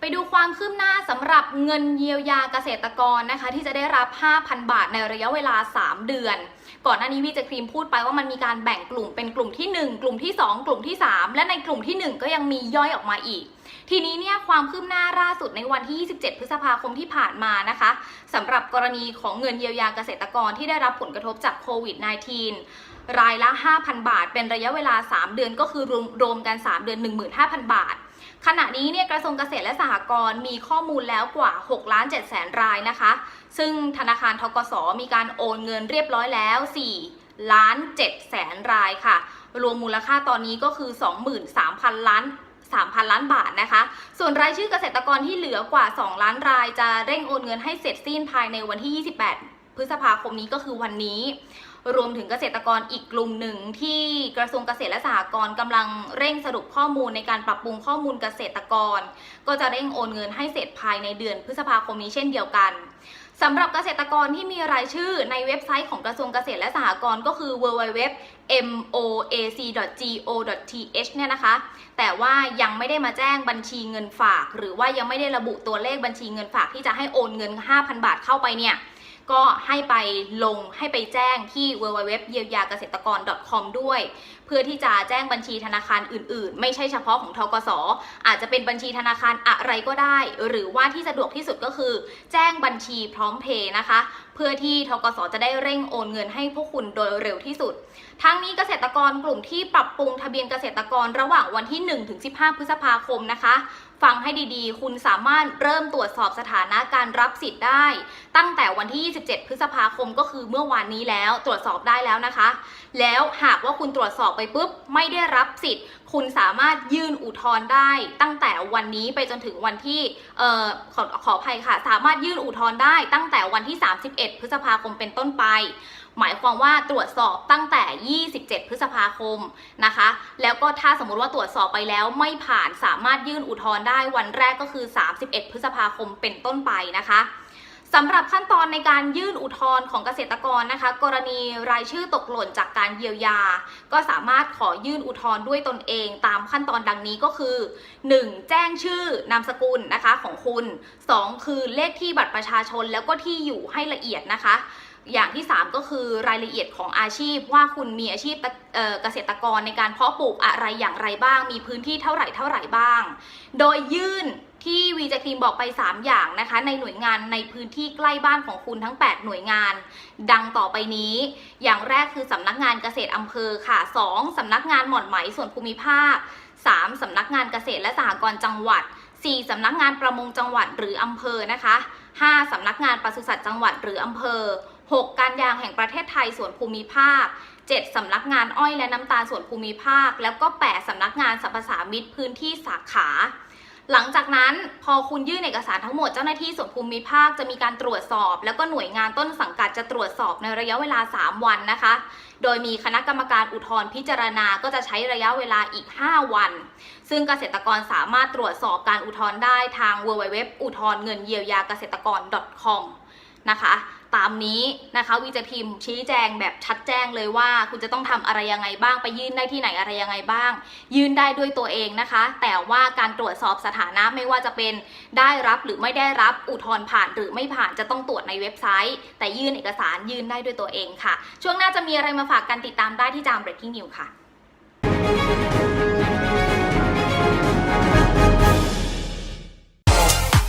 ไปดูความคืบหน้าสำหรับเงินเยียวยาเกษตรกรนะคะ ที่จะได้รับ 5,000 บาทในระยะเวลา 3 เดือน ก่อนหน้านี้วีเจครีมพูดไปว่ามันมีการแบ่งกลุ่มเป็นกลุ่มที่ 1 กลุ่มที่ 2 กลุ่มที่ 3 และในกลุ่มที่ 1 ก็ยังมีย่อยออกมาอีก ทีนี้เนี่ยความคืบหน้าล่าสุดในวันที่ 27 พฤษภาคมที่ผ่านมานะคะสำหรับกรณีของเงินเยียวยาเกษตรกรที่ได้รับผลกระทบจากโควิด -19 รายละ 5,000 บาท เป็นระยะเวลา 3 เดือนก็คือรวมรวมกัน 3 เดือน 15,000 บาท ขณะนี้เนี่ยกระทรวงเกษตรและสหกรณ์มีข้อมูลแล้วกว่า6ล้าน7แสนรายนะคะ ซึ่งธนาคารทกสมีการโอนเงินเรียบร้อยแล้ว 4 ล้าน7แสนรายค่ะ รวมมูลค่าตอนนี้ก็คือ 23,000 ล้าน3,000 ล้านบาทนะคะ ส่วนรายชื่อเกษตรกรที่เหลือกว่า 2 ล้านราย จะเร่งโอนเงินให้เสร็จสิ้นภายในวันที่ 28 พฤษภาคมนี้ก็คือวันนี้ รวมถึงเกษตรกรอีกกลุ่มหนึ่งที่กระทรวงเกษตรและสหกรณ์กำลังเร่งสรุปข้อมูลในการปรับปรุงข้อมูลเกษตรกร ก็จะเร่งโอนเงินให้เสร็จภายในเดือนพฤษภาคมนี้เช่นเดียวกันสำหรับเกษตรกรที่มีรายชื่อในเว็บไซต์ของกระทรวงเกษตรและสหกรณ์ก็คือ www moac.go.th เนี่ยนะคะ แต่ว่ายังไม่ได้มาแจ้งบัญชีเงินฝาก หรือว่ายังไม่ได้ระบุตัวเลขบัญชีเงินฝากที่จะให้โอนเงิน 5,000 บาทเข้าไปเนี่ย ก็ให้ไปลงให้ไปแจ้งที่ www เยียวยาเกษตรกร .com ด้วย เพื่อที่จะแจ้งบัญชีธนาคารอื่น ๆ ไม่ใช่เฉพาะของทกสอาจจะเป็นบัญชีธนาคารอะไรก็ได้ หรือว่าที่สะดวกที่สุดก็คือ แจ้งบัญชีพร้อมเพย์นะคะ เพื่อที่ทกสจะได้เร่งโอนเงินให้พวกคุณโดยเร็วที่สุด ทั้งนี้เกษตรกรกลุ่มที่ปรับปรุงทะเบียนเกษตรกรระหว่างวันที่1ถึง15 พฤษภาคมนะคะ ฟังให้ดีๆ คุณสามารถเริ่มตรวจสอบสถานะการรับสิทธิ์ได้ ตั้งแต่วันที่ 27 พฤษภาคมก็คือเมื่อวานนี้แล้วตรวจสอบได้แล้วนะคะ แล้วหากว่าคุณตรวจสอบไปปุ๊บไม่ได้รับสิทธิ์ คุณสามารถยื่นอุทธรณ์ได้ ตั้งแต่วันนี้ไปจนถึงวันที่เอ่อขอขออภัยค่ะ สามารถยื่นอุทธรณ์ได้ ตั้งแต่วันที่ 31 พฤษภาคมเป็นต้นไป หมายความว่าตรวจสอบตั้งแต่ 27 พฤษภาคมนะคะ แล้วก็ถ้าสมมติว่าตรวจสอบไปแล้วไม่ผ่านสามารถยื่นอุทธรณ์ได้วันแรกก็คือ 31 พฤษภาคมเป็นต้นไปนะคะสำหรับขั้นตอนในการยื่นอุทธรณ์ของเกษตรกรนะคะ กรณีรายชื่อตกหล่นจากการเยียวยา ก็สามารถขอยื่นอุทธรณ์ด้วยตนเอง ตามขั้นตอนดังนี้ก็คือ 1. แจ้งชื่อนามสกุลนะคะของคุณ 2. คือเลขที่บัตรประชาชนแล้วก็ที่อยู่ให้ละเอียดนะคะ อย่างที่ 3 ก็คือรายละเอียดของอาชีพว่าคุณมีอาชีพเกษตรกรในการเพาะปลูกอะไรอย่างไรบ้าง มีพื้นที่เท่าไหร่เท่าไหร่บ้าง โดยยื่นที่วีจครีมบอกไป 3 อย่างนะคะ ในหน่วยงานในพื้นที่ใกล้บ้านของคุณทั้ง 8 หน่วยงาน ดังต่อไปนี้ อย่างแรกคือสำนักงานเกษตรอำเภอค่ะ 2. สำนักงานหม่อนไหมส่วนภูมิภาค 3. สำนักงานเกษตรและสหกรณ์จังหวัด 4. สำนักงานประมงจังหวัดหรืออำเภอนะคะ ปศุสัตว์จังหวัดหรืออำเภอ 6. การยางแห่งประเทศไทยส่วนภูมิภาค 7. สำนักงานอ้อยและน้ำตาลส่วนภูมิภาค แล้วก็ 8. สำนักงานสรรพสามิตพื้นที่สาขา หลังจากนั้นพอคุณยื่นเอกสารทั้งหมดเจ้าหน้าที่ส่วนภูมิภาคจะมีการตรวจสอบ แล้วก็หน่วยงานต้นสังกัดจะตรวจสอบในระยะเวลา 3 วันนะคะ โดยมีคณะกรรมการอุทธรณ์พิจารณาก็จะใช้ระยะเวลาอีก 5 วัน ซึ่งเกษตรกรสามารถตรวจสอบการอุทธรณ์ได้ทาง www อุทธรณ์เงินเยียวยาเกษตรกร .com นะคะ ตามนี้นะคะวีจะพิมพ์ชี้แจงแบบชัดแจ้งเลยว่า คุณจะต้องทำอะไรยังไงบ้างไปยื่นได้ที่ไหนอะไรยังไงบ้าง ยื่นได้ด้วยตัวเองนะคะ แต่ว่าการตรวจสอบสถานะไม่ว่าจะเป็นได้รับหรือไม่ได้รับอุทธรณ์ผ่านหรือไม่ผ่านจะต้องตรวจในเว็บไซต์ แต่ยื่นเอกสารยื่นได้ด้วยตัวเองค่ะ ช่วงหน้าจะมีอะไรมาฝากกันติดตามได้ที่จาม breaking news ค่ะ